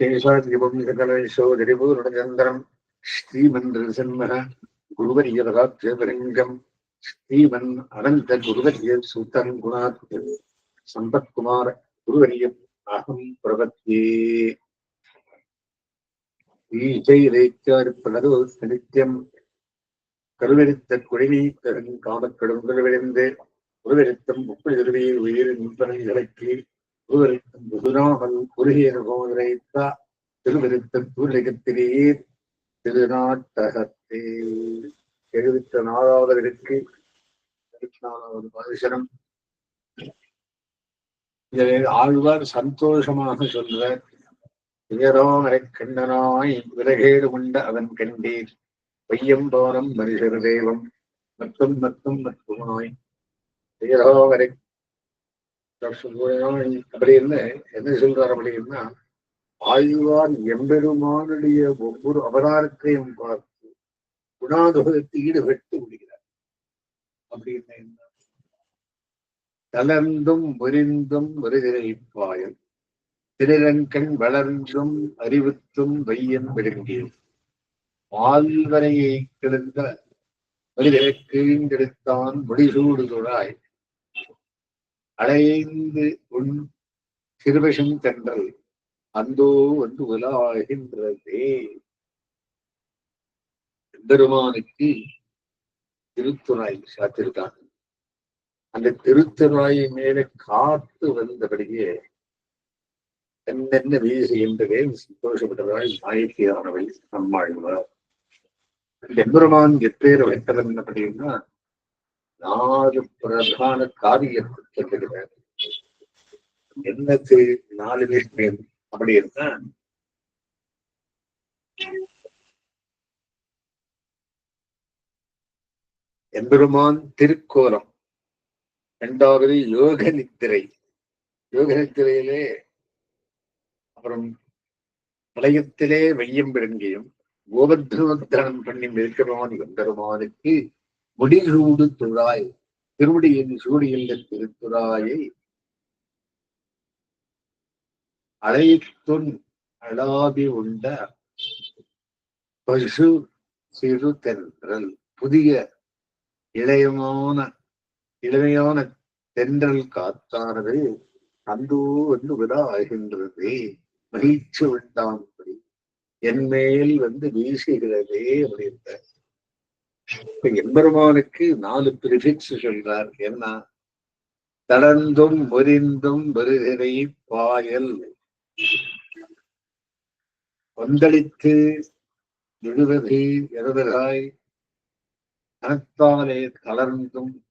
கேசாதிபம் சகலேஷோதரிபூர்ணச்சந்திரம் ஸ்ரீமந்திரசன்மः குருவரியவராஜ்யவரங்கம் ஸ்ரீமன் அனந்த குருவரிய சூத்தன் குணாத் சம்பத்குமார் குருவரியம் அகம் பிரபத்தியே ஈச்சையிலேச்சாரிப்பனது நித்தியம். கருவெடுத்த குழினி கருங் காமக்கடும் கருவெறிந்து உருவெடுத்தம் முப்பது உயிர் உயிரின் இலக்கி இறக்கி உருவெடுத்தம் முதுநாமல் குறுகிய கோதரைத்தா திருவெடுத்தம் தூரகத்திலேயே திருநாட்டகத்தே. எழுபத்த நாலாவதற்கு நாலாவது பாதிசனம் இதை ஆழ்வார் சந்தோஷமாக சொல்றார். உயரோமரை கண்டனாய் விலகேடு கொண்ட அவன் கண்டீர். வையம்போரம் மனுஷர் தெய்வம். மற்றும் மற்றும் மற்றுமாய் உயரோமரை அப்படின்னு என்ன சொல்றார் அப்படின்னா ஆழ்வார் எம்பெருமானுடைய ஒவ்வொரு அவதாரத்தையும் பார்த்து குணாதுகத்தை ஈடுபட்டு விடுகிறார் அப்படின்னு என்ன? தளர்ந்தும் முறிந்தும் ஒருதிரைப்பாயல் திருரங்கண் வளர்ந்தும் அறிவுத்தும் வையன் விடுங்கியும் ஆழ்வரையை கிடந்த வருகிற கீழ்ந்தெடுத்தான் முடிசூடுதொடாய் அலைந்து உன் சிறுவசம் தென்றல் அந்தோ வந்து உலாகின்றதே. பெருமானுக்கு திருத்துறாய் சாத்திருக்காங்க அந்த திருத்துறாய் மேல காத்து வந்தபடியே என்னென்ன வீசுகின்றதே சந்தோஷப்பட்டதாய் நாயக்கியானவை நம்மாழ்வார். அந்த எத்தேர எப்பேர் வைத்தவன் அப்படின்னா நாலு பிரதான காரியத்தை சொல்லுகிறார் என்னது நாலு விஷயம் அப்படி இருந்தா எம்பெருமான் திருக்கோலம். இரண்டாவது யோக நித்திரை. யோக நித்திரையிலே அப்புறம் பிரளயத்திலே வெய்யம் விளங்கியும் கோபத்ரோத்தனம் பண்ணி இருக்கிறவன் எம்பெருமானுக்கு முடிசூடு துழாய் திருவடியின் சூடியில் திருத்துறாயை. அழைத்துன் அழாதி உண்ட பசு சிறு தென்றல் புதிய இளையமான இளமையான தென்றல் காத்தானது அந்தோ வந்து விழா ஆகின்றது மகிழ்ச்சி உண்டாம்படி என் மேல் வந்து வீசுகிறதே அப்படின்ற இப்ப எம்பெருமானுக்கு நாலு பிரிஃபிக்ஸ் சொல்றார். என்ன? தடந்தும் முறிந்தும் வருகிறை பாயல். கொந்தளித்து விழுவது எழுதலாய் கனத்தாலே கலர்ந்தும்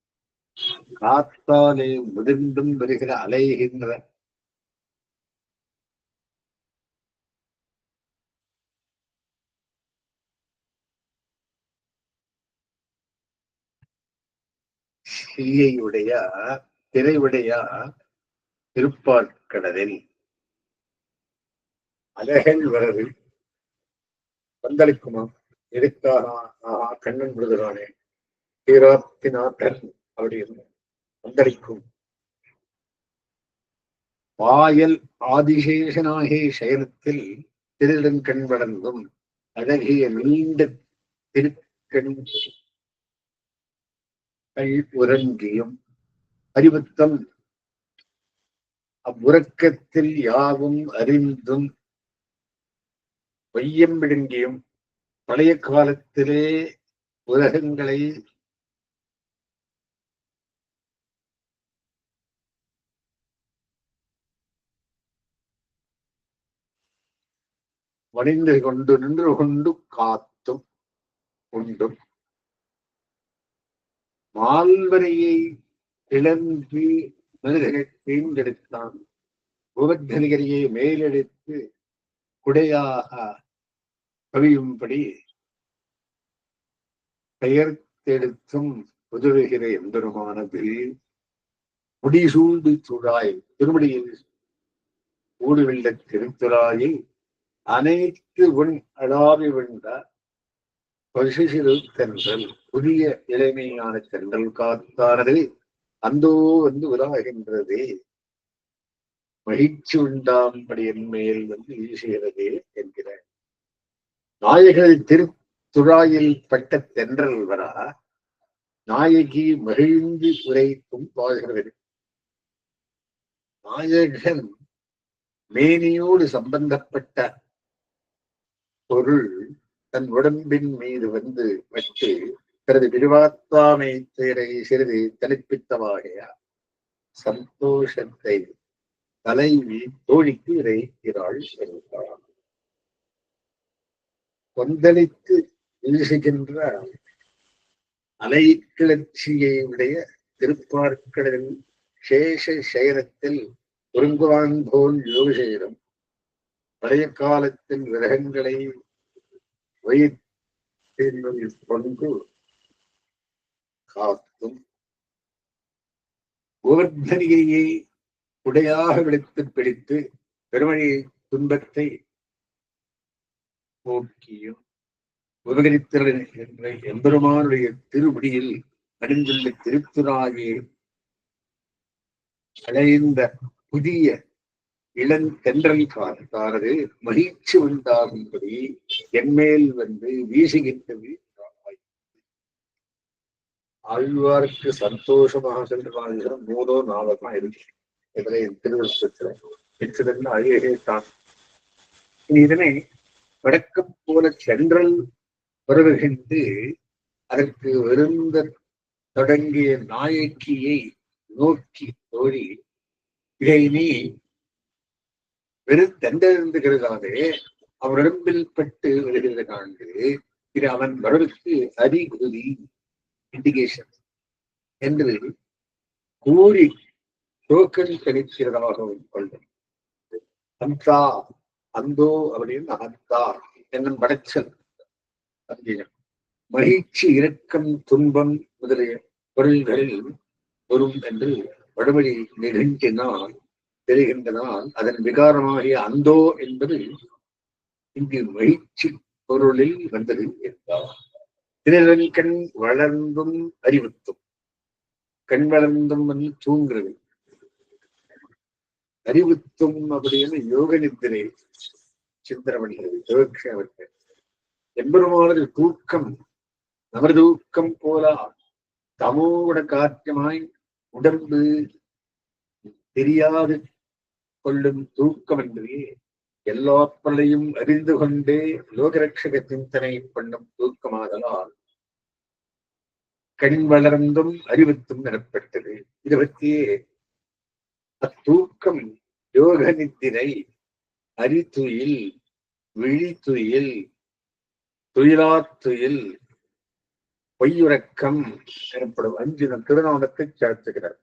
காத்தாலே முதிர்ந்தும் வருகிற அலைகின்ற ஸ்ரீயையுடைய திரையுடைய திருப்பாற்கடலில் அலைகள் வரது பந்தளிக்குமா எதுக்காக? ஆஹா கண்ணன் விடுகிறானே. தீராத்தினாத்தன் அப்படின்னு பந்தளிக்கும் வாயல் ஆதிசேஷனாகிய சயனத்தில் திருடங்கண் வளர்ந்தும் அழகிய நீண்ட திருக்கண் உறங்கியும் அறிவுத்தம் அவ்வுறக்கத்தில் யாவும் அறிந்தும் வையம் விழுங்கியும் பழைய காலத்திலே உலகங்களை வணிந்து கொண்டு நின்று கொண்டு காத்தும் உண்டும். மால்வரையை கிளம்பி மனிதனை தேர்ந்தெடுத்தான். உபத்தனிகரையை மேலெடுத்து குடையாக கவியும்படி பெயர்த்தெடுத்தும் உதவுகிற எம்பெருமானதில் முடிசூழ்ந்து சூழாய் திருமடியில் ஊடுவில்ல திருத்துறாயை அனைத்து உன் அடாவி விண்ட பசுசிறு தென்றல் புதிய இளமையான தென்றல் காத்தானது அந்தோ வந்து உலாகின்றதே மகிழ்ச்சி உண்டாம்படி என் வந்து வீசுகிறது என்கிற நாயகர் திருத்துழாயில் பட்ட தென்றல் வரா நாயகி மகிழ்ந்து உரைக்கும் பாடுகிறது நாயகன் மேனியோடு சம்பந்தப்பட்ட பொருள் தன் உடம்பின் மீது வந்து வட்டு தனது விரிவாத்தாமை தேரை சிறிது தனிப்பித்தவாகையா சந்தோஷத்தை தலைவி தோழிக்கு இறைக்கிறாள் என்றார் கொந்தளித்து வீசுகின்ற அலைக்கிளர்ச்சியை உடைய திருப்பார்க்கடலில் சேஷ சயனத்தில் ஒருங்குவான் போல் யோகசேரம். பழைய காலத்தின் விரகங்களை வயிற்றில் கொண்டு காத்தும். கோவர்தனிகையை உடையாக விழித்து பிடித்து பெருமழை துன்பத்தை போக்கியும். உபகரித்தல் என்ற எம்பெருமானுடைய திருமுடியில் அணிந்துள்ள திருத்துறாகிய அடைந்த புதிய இளந்தென்றல் காரது மகிழ்ச்சி உண்டாகும்படி என்மேல் வந்து வீசுகின்றது ஆழ்வார்க்கு சந்தோஷமாக சென்ற மூணோ நாலோ தான் இருக்கு இதனை திருவள்ளுவத்தில் பெற்றதெல்லாம் அழகே தான். இனி இதனை வடக்கம் போல சென்றல் வருகின்று அதற்கு விருந்த தொடங்கிய நாயக்கியை நோக்கி தோழி இதை நீ வெறும் தந்திருந்துகிறதாலே அவரிடம்பில் பட்டு வருகிறது காண்கு இது அவன் வரவுக்கு அறிகுறி இண்டிகேஷன் என்று கூறி டோக்கன் கணிக்கிறதாகவும் கொள்ளும். அந்தா அந்தோ அப்படின்னு அந்தா என்னும் படைச்சல். மகிழ்ச்சி இரக்கம் துன்பம் முதலிய பொருள்களில் வரும் என்று வடமொழி நிகழ்ச்சினால் தெரிகின்றனால் அதன் விகாரமாகிய அந்தோ என்பது இங்கு மகிழ்ச்சி பொருளில் வந்தது என்றார் திணறன் கண் வளர்ந்தும் அறிவுத்தும் கண் வளர்ந்தும் வந்து தூங்குறது. அறிவுத்தும் அப்படின்னு யோக நித்திரை சிந்தனை பண்ணுகிறது யோகக்ஷேமத்தை எம்பெருமானது தூக்கம் நமதூக்கம் தூக்கம் போல தமோட காரியமாய் உடம்பு தெரியாது. கொள்ளும் தூக்கம் என்பது எல்லா பொருளையும் அறிந்து கொண்டே லோகரட்சக சிந்தனை பண்ணும் தூக்கமாதலால் கண் வளர்ந்தும் அறிவத்தும் எனப்பட்டது. இதை பற்றியே அத்தூக்கம் யோக நித்திரை அரித்துயில் விழித்துயில் துயிலாத்துயில் பொய்யுறக்கம் எனப்படும் அஞ்சு திருநாமத்தை சேர்த்துகிறார்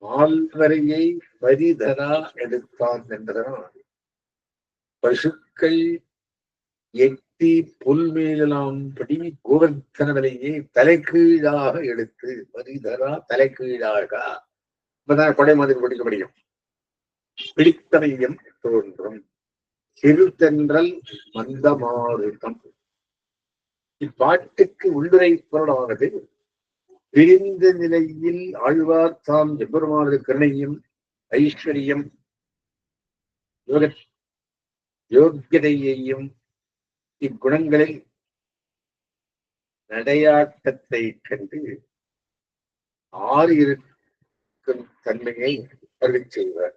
ஆழ்வரையை வரிதரா எடுத்தான் என்றான். பசுக்கள் எட்டி புல்மேலாம்படி மேலாம் படி கோவர்த்தனவலையை தலைகீழாக எடுத்து வரிதரா தலைகீழாக. இப்பதான் கொடை மாதிரி பிடிக்க முடியும். பிடித்தமையும் தோன்றும். சிறுதென்றல் மந்தமாறுதம் இப்பாட்டுக்கு உள்ளுரை பொருளானது பிரிந்த நிலையில் ஆழ்வார் தாம் எவ்வருமானது கருணையும் ஐஸ்வர்யம் யோக யோக்கியதையையும் இக்குணங்களில் நடையாட்டத்தை கண்டு ஆறு இருக்கும் தன்மையை அருள் செய்வார்.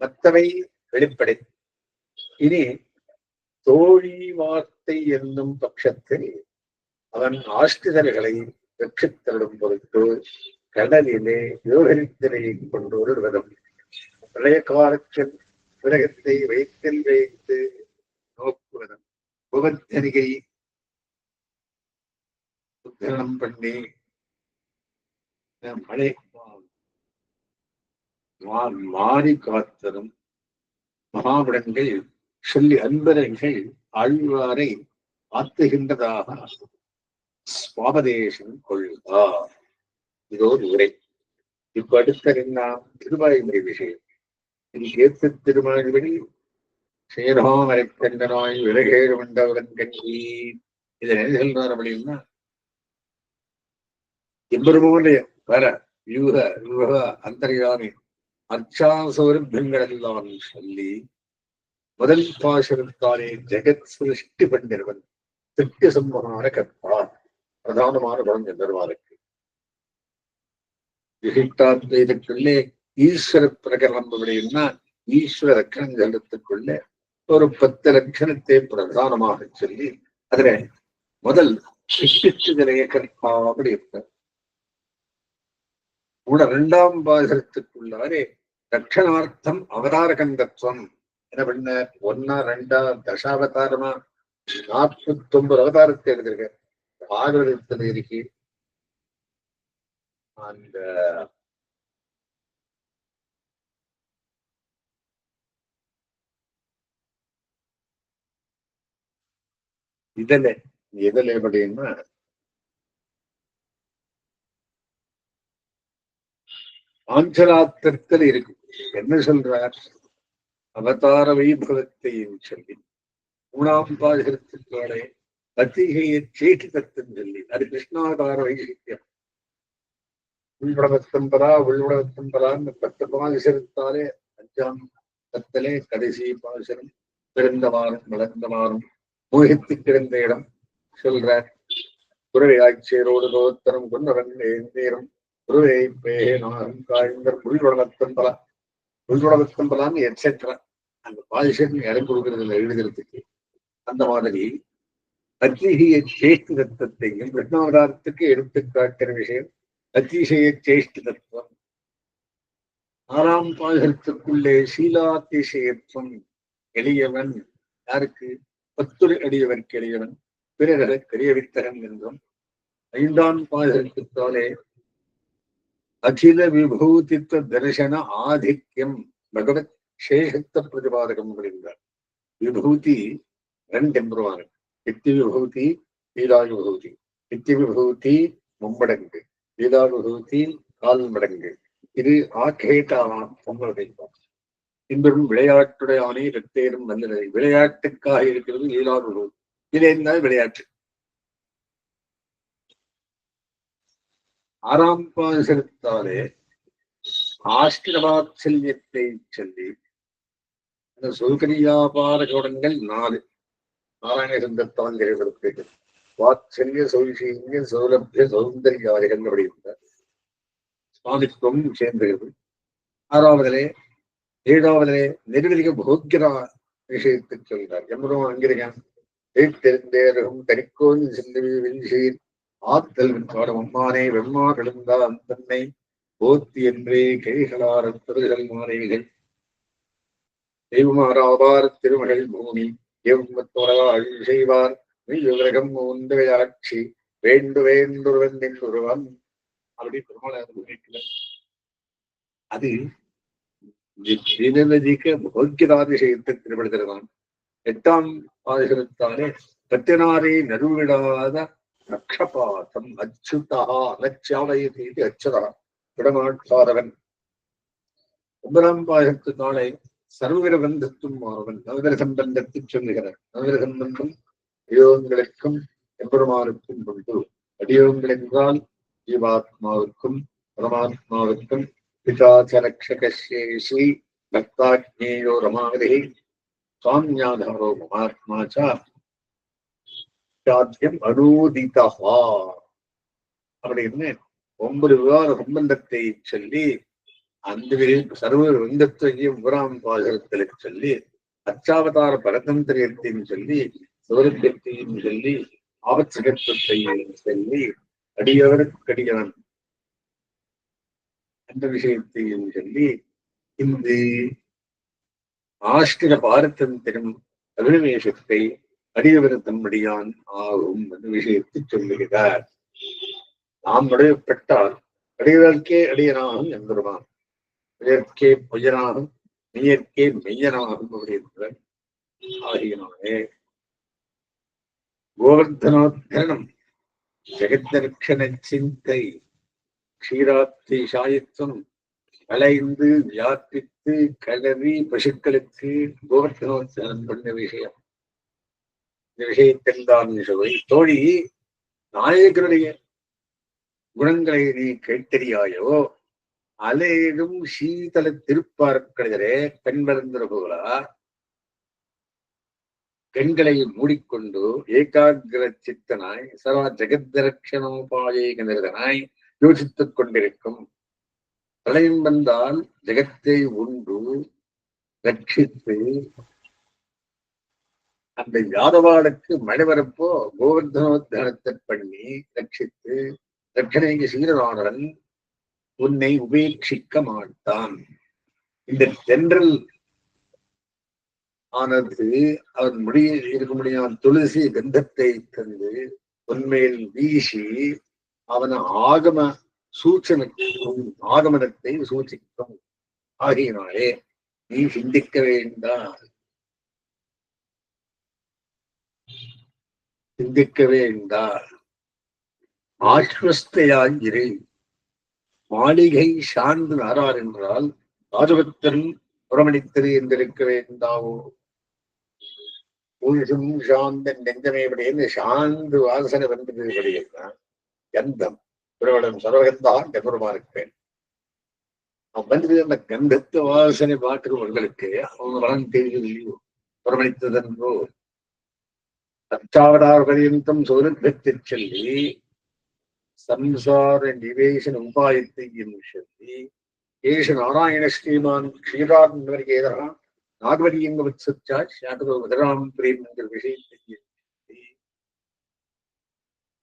மற்றவை வெளிப்படை. இனி தோழி வார்த்தை என்னும் பட்சத்தில் அவன் ஆஸ்திதர்களை வெற்றித்தள்ளும் பொருட்டு கடலிலே யோகரித்தனையை கொண்டு வருவதும் பழைய காலத்தில் விரகத்தை வைத்தல் வைத்து நோக்குவதும் உபத்தனிகை உத்தரணம் பண்ணி மழை மாறி காத்ததும் மகாபுடங்கள் சொல்லி அன்பர்கள் ஆழ்வாரை ஆத்துகின்றதாக சுவாபதேசம் கொள்கா இதோ உரை இப்படுத்த நாம் திருவாய்மொழி விஷயம். இது கேத்து திருமாதிபடி சேராமரைக்கண்டனாய் விலகேறு மண்டவன் கஞ்சி இதை என்ன சொல்றார் அப்படின்னா எம்பெருமானுடைய வர யூக யூக அந்தரியாமி அர்ச்சா சௌரபியங்கள் சொல்லி முதல் பாசனத்தாலே ஜெகத் சிருஷ்டி பண்ணிருவன் திட்டு சம்பவமான கற்பார் பிரதானமான குணம் இருக்கு விசிஷ்டாத்வைதத்துக்குள்ளே ஈஸ்வர பிரகரணம் அப்படின்னா ஈஸ்வர லட்சணங்களுக்குள்ள ஒரு பத்து லட்சணத்தை பிரதானமாக சொல்லி அதுல முதல் சிஷ்டிச்சுதலைய கற்பா அப்படி இருக்க கூட இரண்டாம் பாசனத்துக்குள்ளாரே அவதார அவதாரகந்தத்துவம் என்ன பண்ண ஒன்னா ரெண்டா தசாவதாரமா நாற்பத்தி ஒன்பது அவதாரத்தை எழுதிருக்க பாகவதத்துல இருக்கு. அந்த இதுல எதுல எப்படின்னா ஆஞ்சலாத்திரத்தில் இருக்கு. என்ன சொல்றார்? அவதார வைபவத்தையும் சொல்லி மூணாம் பாசகத்திற்காலே பத்திகையை சேட்டிதத்தம் சொல்லி அது கிருஷ்ணாவதார வைசித்தியம் உள்படவத்தம்பரா உள்படவத்தம்பரான்னு பத்து பாசகத்தாலே அஞ்சாம் பத்திலே கடைசி பாசனம் பிறந்த வாரம் வளர்ந்த வாரம் மோகித்து கிடந்த இடம் சொல்ற குருவை ஆட்சியரோடு கோத்தரம் கொண்டவன் நேரம் குருவை பேகே நாகம் காய்ந்தர் உள்படவத்தம்பரா உள்படவத்தம்பரான்னு எட்ஸெட்ரா அந்த பாதிஷன் இடம் கொடுக்கறதுல எழுதுறதுக்கு. அந்த மாதிரி அத்திசய சேஷ்டி தத்துவத்தையும் விஷ்ணாவதாரத்துக்கு எடுத்து காட்டுற விஷயம் அத்திசய சேஷ்டி தத்துவம் ஆறாம் பாகத்துக்குள்ளே சீலாதிசயத்துவம் எளியவன் யாருக்கு? பத்துரை அடியவருக்கு எளியவன் பிறர கரியவித்தகன் என்றும் ஐந்தாம் பாகத்துக்காலே அகில விபூதித்வ தரிசன ஆதிக்கியம் பகவத் சேஷத்த பிரதிபாதகம் அப்படின்றார் விபூதி ரெண்டு எம்பருவார்கள் நித்திய விபூதி லீலா விபூதி நித்திய விபூதி மும்மடங்கு. லீலா விபூதி கால் மடங்கு. இது ஆக்கேட்டாவான் பொங்கல் வைப்பான் இன்பரும் விளையாட்டுடையானே இரத்தேரும் நல்லது விளையாட்டுக்காக இருக்கிறது லீலா விபூதி என்ன விளையாட்டு? ஆறாம் பாசனத்தாலே ஆஸ்திரவாத்சல்யத்தை சொல்லி அந்த சுல்கரியாபார குணங்கள் நாலு. நாராயண சந்தத்தான் கிடைக்கிறது வாத்சல்ய சௌஷீன்ய சௌலபிய சௌந்தர்யாதிகள் அப்படின்ற சுவாமித்துவம் சேர்ந்துகிறது ஆறாவதிலே ஏழாவதிலே நெருவலிக போக்கியரா விஷயத்தை சொல்கிறார். எம்பரும் அங்கிருக்கான் தெரிந்தேரும் தனிக்கோயில் சிந்தவி வெஞ்சீர் ஆத்தல் பாடம் அம்மானே வெம்மா விழுந்தான் அந்தன்னை போத்தி என்றே கைகளார் திருகள் மாறைகள் தெய்வமாராவார் திருமகள் பூமி எவ்வளவாள் செய்வார் உலகம் உந்தவையாட்சி வேண்டு வேண்டுருவன் நின்றுருவன் அப்படி பெருமாள் அது தினதிக பௌக்கியதாதிசயத்தை திருப்படுகிறதான் எட்டாம் ஆதிசனத்தாலே பத்தினாரை நடுவிடாத ரக்ஷபாதம் அச்சுதா அலட்சியாவயதி அச்சதா விடமாட்டாதவன் ஒன்பதாம் பாதத்தினாலே சர்வவித பந்தத்தும் மாறுவன். நவதர சம்பந்தத்தை சொல்லுகிறார். நவதர சம்பந்தம் அடியோங்களுக்கும் எம்பெருமானுக்கும் உண்டு. அடியோங்கள் என்றால் ஜீவாத்மாவுக்கும் பரமாத்மாவுக்கும் பிதாச்சரக்ஷகேஷி பக்தாஜ்ஞேயோ ரமாவதி. சுவாமியாதாரோ மகாத்மா சாத்தியம் அனூதிதா அப்படின்னு ஒன்பது விவாத சம்பந்தத்தை சொல்லி அந்த சர்வ விந்தத்தையும் முகராம் பாகரத்திற்கு சொல்லி அச்சாவதார பரதந்திரியத்தையும் சொல்லி சௌரத்தியத்தையும் சொல்லி ஆபத்சகத்துவத்தையும் சொல்லி அடியவருக்கடியான் அந்த விஷயத்தையும் சொல்லி இந்த ஆஷ்டிர பாரதந்திரம் அபினிவேசத்தை அடியவருத்தம்படியான் ஆகும் அந்த விஷயத்தை சொல்லுகிறார். நாம் நுழையப்பட்டால் அடியவர்க்கே அடியனாகும் எம்பெருமான். இயற்கே பொய்யனாகும் மெய்யற்கே மெய்யனாகும் அப்படின்ற ஆகியனாலே கோவர்தனோத்தரணம் ஜெகத்தரட்சண சிந்தை க்ஷீராத்தி சாயத்துவம் கலைந்து வியாபித்து கலறி பசுக்களுக்கு கோவர்தனோத்தரணம் பண்ண விஷயம். இந்த விஷயத்தில் தான் சுவை தோழி நாயகருடைய குணங்களை நீ கேட்டறியாயோ? அலையிடும் சீதல திருப்பார்க்கடரே கண்மருந்திரபுகளா கண்களை மூடிக்கொண்டு ஏகாகிர சித்தனாய் சர்வ ஜெகத்ரட்சணோபாயக நிறுதனாய் யோசித்துக் கொண்டிருக்கும். பிரளயம் வந்தால் ஜெகத்தை உண்டு ரட்சித்து. அந்த யாதவாளுக்கு மழை வரப்போ கோவர்தனோத்தானத்தை பண்ணி ரட்சித்து ரட்சணைக்கு சீரரானவன் உன்னை உபேட்சிக்க மாட்டான். இந்த தென்றல் ஆனது அவன் முடிய இருக்க முடியாத துளசி கந்தத்தை தந்து உண்மையில் வீசி அவன் ஆகம சூச்சனுக்கும் ஆகமனத்தை சூச்சிக்கும். ஆகியனாலே நீ சிந்திக்க வேண்டாம். சிந்திக்க வேண்டாம். ஆஸ்வஸ்தையாயிரு. மாளிகை சார்ந்து நாரார் என்றால் ராஜபக்தன் புறமணித்தது என்றிருக்க வேண்டாவோ சாந்தன் சாந்த நெஞ்சமேபடின்னு சாந்து வாசனை வந்தது படிக்கிறான் கந்தம் பிரபலம் சரோகந்தான் கந்தூரமா இருப்பேன் அவன் வந்தது அந்த கந்தத்து வாசனை பார்க்கிறவர்களுக்கு அவங்க வளம் தெரியுது புறமணித்ததென்றோ? அச்சாவடார் பரியந்தம் சௌரபியத்தில் சொல்லி சம்சார நிவேசன உபாயத்தை சொல்லி ஏஷ நாராயண ஸ்ரீமான் க்ஷீராத்மரிகேதரா நாகவரியங்க வத்சச்சா சாகரோ மதுராம் பிரேம் என்கிற விஷயத்தை சொல்லி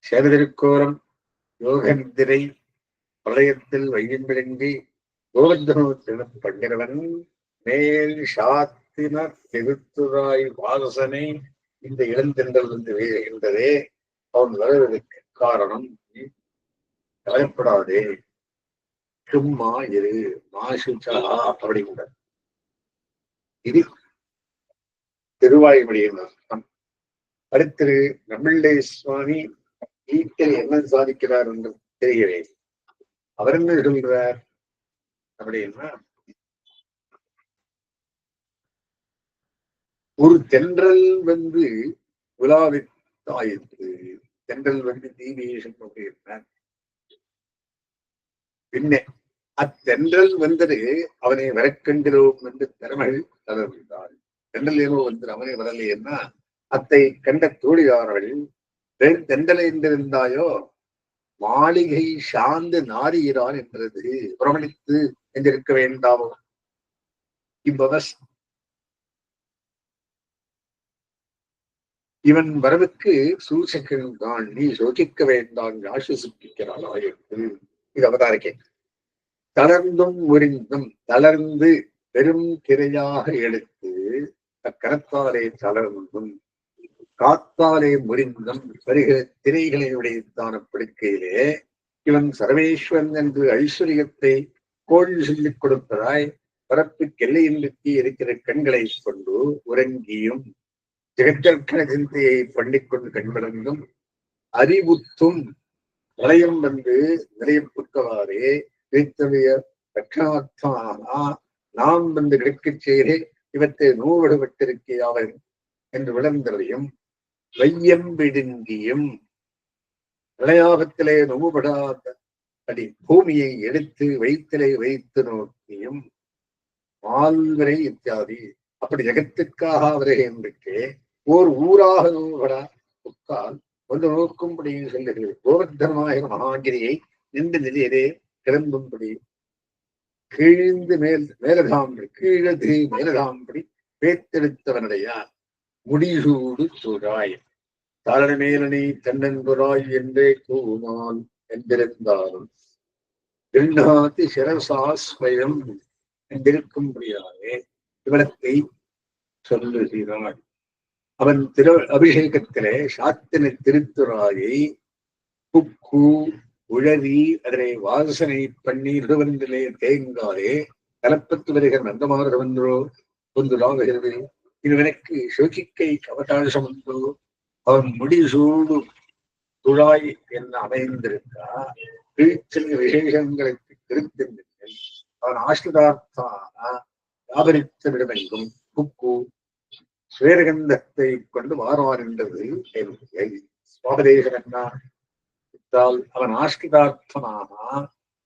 சேவதிருக்கோரம் யோக நித்திரை பிரளயத்தில் வையம்பிழங்கி கோவர்தனோத்திடம் பண்ணினவன் மேல் சாத்தின திருத்துராய் வாசனை இந்த இளந்தென்றல் வந்து வீழ்கின்றதே அவன் வருவதற்கு காரணம். கவலைப்படாதே சும்மா இரு மாசுச்சா அப்படிங்கிற இது திருவாய்மொழியின் அர்த்தம். அடுத்து நம்பிள்ளை சுவாமி வீட்டில் என்ன சாதிக்கிறார் என்று தெரிகிறேன். அவர் என்ன சொல்கிறார் அப்படின்னா ஒரு தென்றல் வந்து உலாவித்தாயிற்று. தென்றல் வந்து தீபேஷன் அப்படின்னார் பின்னே அத்தென்றல் வந்தது அவனை வரக்கண்டிரோம் என்று திறமைகள் தளர்ந்தாள். தென்றல் ஏனோ வந்து அவனை வரலையேன்னா அத்தை கண்ட தோழியார்கள் தென்றலை என்றிருந்தாயோ? மாளிகை சார்ந்து நாரியிறான் என்றது புறமணித்து என்றிருக்க வேண்டாமோ? இவ்வவஸ் இவன் வரவுக்கு சூசகன் நீ சோசிக்க வேண்டாம் ஆசுசிக்கிறாள் ஆயிரத்து இது அவதாரிக்கை தளர்ந்தும் முறிந்தும் தளர்ந்து பெரும் திரையாக எடுத்து அக்கரத்தாலே தளர்ந்தும் காத்தாலே முறிந்தும் வருகிற திரைகளை படுக்கையிலே இவன் சர்வேஸ்வரன் என்று ஐஸ்வர்யத்தை கோள் சொல்லிக் கொடுப்பதாய் பரப்பு கெல்லையின்றி இருக்கிற கண்களை கொண்டு உறங்கியும் ஜெகத்தற்கன சிந்தையை பண்ணிக்கொண்டு கண்படங்கும் அறிவுத்தும் நிலையம் வந்து நிலையப்புற்றவாறே வைத்தவைய ரட்சணார்த்தமாக நாம் வந்து கிடைக்கச் செய்தே இவற்றை நூறுபட்டிருக்கையாவன் என்று விளந்ததையும் வையம்பிடுங்கியும் விளையாகத்திலே நோவுபடாத அடி பூமியை எடுத்து வைத்திலே வைத்து நோக்கியும் மால்வரை இத்தியாதி. அப்படி ஜெகத்துக்காக அவரே என்றே ஓர் ஊராக நோவுபடா உட்கால் ஒன்று நோக்கும்படி சொல்லுகிறது. கோவர்தனமாய மகாகிரியை நின்று நிலையிலே கிளம்பும்படி கீழ்ந்து மேல் மேலதாம்படி கீழது மேலதாம்படி பேத்தெடுத்தவனுடைய முடிசூடு சூழாய் தாரண மேலனை தன்னன்புராய் என்றே கூமான் என்றிருந்தாலும் எண்ணாதி சிரசாஸ்வயம் என்றிருக்கும்படியாகவே இவனத்தை சொல்லுகிறாள். அவன் திரு அபிஷேகத்திலே சாத்தின திருத்துறாயை புக்கு உழவி அதனை வாசனை பண்ணி நடுவந்திலே தேங்காலே கலப்பத்து வருகிற நந்தமாறு வந்தோ ஒன்றுலாகிறது இதுவனுக்கு சோகிக்கை அவகாசம் உண்டோ அவன் முடிசூடு துழாய் என்று அமைந்திருக்கா சில விசேஷங்களுக்கு திருத்திருந்தேன் அவன் ஆசிரிதார்த்தான வியாபரித்தவிடமெங்கும் புக்கு ஸ்வேரகந்தத்தை கொண்டு மாறுவார் என்றது சுவாபதேசம் என்ன அவன் ஆஷ்கிதார்த்தனாக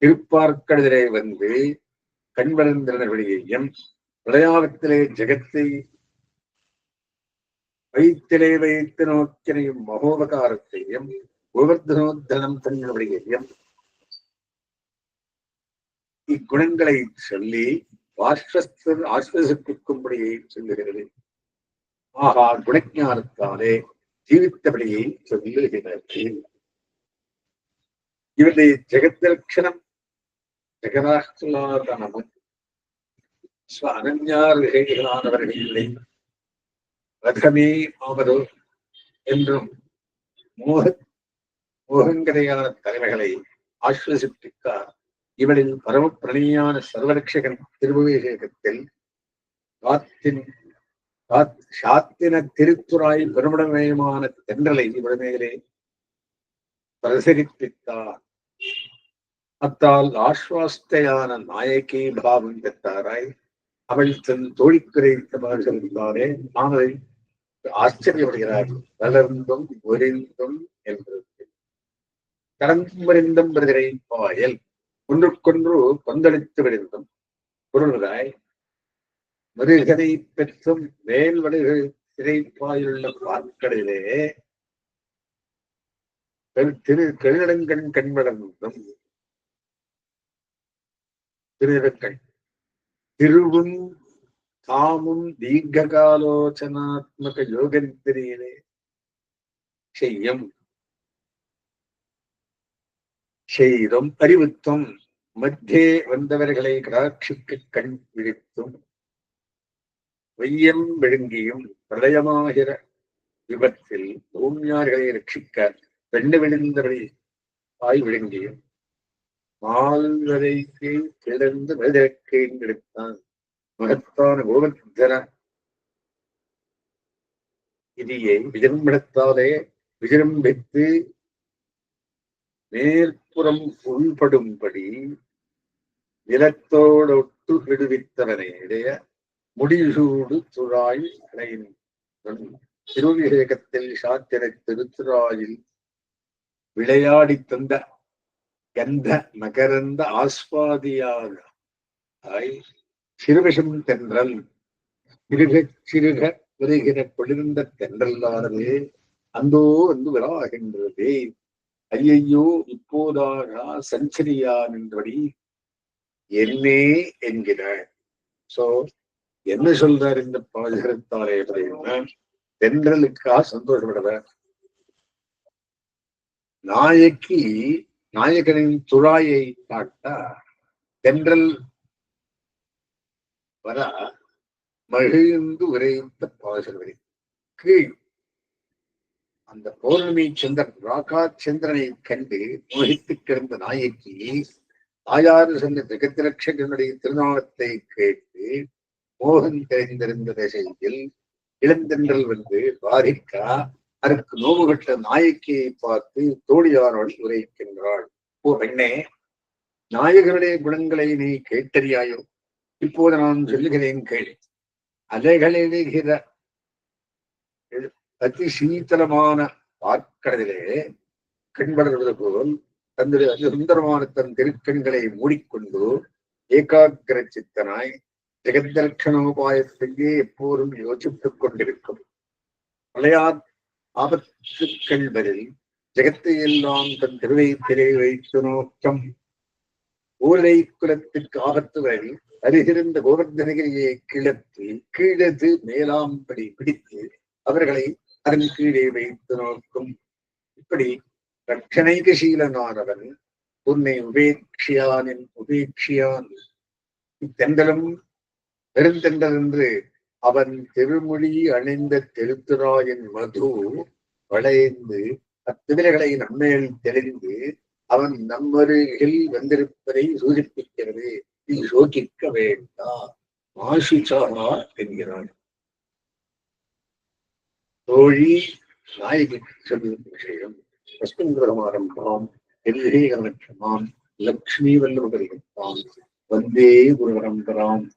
திருப்பார்க்கடலே வந்து கண்வளர்ந்தனையும் விளையாகத்திலே ஜெகத்தை வைத்திலே வைத்து நோக்கினையும் மகோபகாரத்தையும் கோவர்தனோத்தனம் தன்னுடையையும் இக்குணங்களை சொல்லி ஆஸ்வஸ்தர் ஆஸ்வசிப்பிக்கும்படியை சொல்லுகிறது. ஆகா குணஞானத்தாலே ஜீவித்தபடியை சொல்லுகிறது. இவருடைய ஜெகத்லட்சணம் ஜெகதாஸ்லாதனமும் அனன்யார் ரகமே ரதமே ஆவதோ என்றும் மோக மோகங்கரையான தலைமைகளை ஆஸ்வசிப்பிக்கார். இவளில் பரம பிரணயான சர்வரட்சகன் திருவிவேகத்தில் காத்தின் சாத்தின திருத்துறாய் பெருமிடமயமான தென்றலை இவளமேலே பிரசரிப்பித்தார். அத்தால் ஆஸ்வாஸ்தையான நாயகி பாவம் பெற்றாராய் அவள் தன் தோழிக்குறைத்த பாசலித்தாரே நாங்கள் ஆச்சரியப்படுகிறார். வளர்ந்தும் ஒரிந்தும் என்றது. கடம்பறிந்தும் பிரதிரை பாயல் ஒன்றுக்கொன்று கொந்தளித்து விடுந்தும் பொருள்காய் மிருகனை பெற்றும் வேல் வடுகள் பார்க்கடலே திரு கெழுடங்கண் கண்வளர்ந்தும் திருக்கண் திருவும் தாமும் தீர்க்காலோச்சனாத்மக யோகத்திரியிலே செய்யும். செய்தும் அறிவுத்தும். மத்தியே வந்தவர்களை கடாட்சிக்கு கண் விழித்தும். வையம் விழுங்கியும் பிரளயமாகிற விபத்தில் பூமியார்களை ரட்சிக்க வெண்ண விழுந்தவரை ஆய் விழுங்கியும். மால்வரைக்கு கிளர்ந்து மனிதர்க்கு எடுத்தான் மகத்தான கோவர்தன. இதியை விஜம்பிடத்தாலே விஜம்பித்து மேற்புறம் உள்படும்படி நிலத்தோடொட்டு விடுவித்தவனையுடைய முடிசூடு துழாய் அடைந்தன் திருவிவேகத்தில் சாத்திரை திருத்துறாயில் விளையாடி தந்த எந்த மகரந்த ஆஸ்வாதியாக சிறுவிஷம் தென்றல். சிறுக சிறுக வருகிற குளிர்ந்த தென்றல்லானது அந்தோ வந்து விழாகின்றது. ஐயையோ இப்போதாக சஞ்சரியா நின்றபடி என்னே என்கிறார். சோ என்ன சொல்றார் இந்த பாஜகத்தாலே அப்படின்னா தென்றலுக்கா சந்தோஷப்படுற நாயக்கி நாயகனின் துழாயை காட்டா தென்றல் வர மகிழ்ந்து விரைந்த பாசல்வரை கீழ். அந்த பௌர்ணமி சந்திரன் ராகா சந்திரனை கண்டு மோகித்து கிடந்த நாயக்கி ஆயாறு சென்ற ஜெகத்திரட்சகனுடைய திருநாமத்தை கேட்டு மோகன் தெரிந்திருந்த திசையில் இளந்தென்றல் வந்து வாரிக்கா அதற்கு நோவு கட்ட நாயக்கியை பார்த்து தோழியாரோடு உரைக்கின்றாள். ஓ பெண்ணே நாயகனுடைய குணங்களை நீ கேட்டறியாயோ? இப்போது நான் சொல்லுகிறேன் கேள். அலைகளிடுகிற அதி சீத்தலமான பார்க்கடலிலே கண்படுவது போல் தன்னுடைய அதி சுந்தரமான தன் திருக்கண்களை மூடிக்கொண்டு ஏகாகிர சித்தனாய் ஜெகதலட்சணோபாயத்தையே எப்போதும் யோசித்துக் கொண்டிருக்கும். மலையா ஆபத்துக்கள் வரில் ஜெகத்தை எல்லாம் தன் திரை வைத்து நோக்கம். ஊரை குலத்திற்கு ஆபத்து வரை அருகிருந்த கோவர்தனகிரியை கிளத்து கீழது மேலாம்படி பிடித்து அவர்களை அதன் கீழே வைத்து நோக்கும். இப்படி ரட்சணைகசீலனானவன் உன்னை உபேட்சியானின் உபேட்சியான். இத்தெந்தலும் பெருந்தெண்டல் என்று அவன் திருமொழி அணிந்த தெருத்துராயின் மது வளைந்து அத்திவிரைகளை நம்மேல் தெரிந்து அவன் நம்மருகில் வந்திருப்பதை சூதிப்பிக்கிறது. நீ சோகிக்க வேண்டாம். மாசிச்சாரா என்கிறான். தோழி நாயகி சொல்லும் விஷயம். வஸ்துங்கிரமாரம்பாம் எல்லேகரட்சமாம் லக்ஷ்மி வல்லவர்கள் வந்தே குருவரம்பராம்.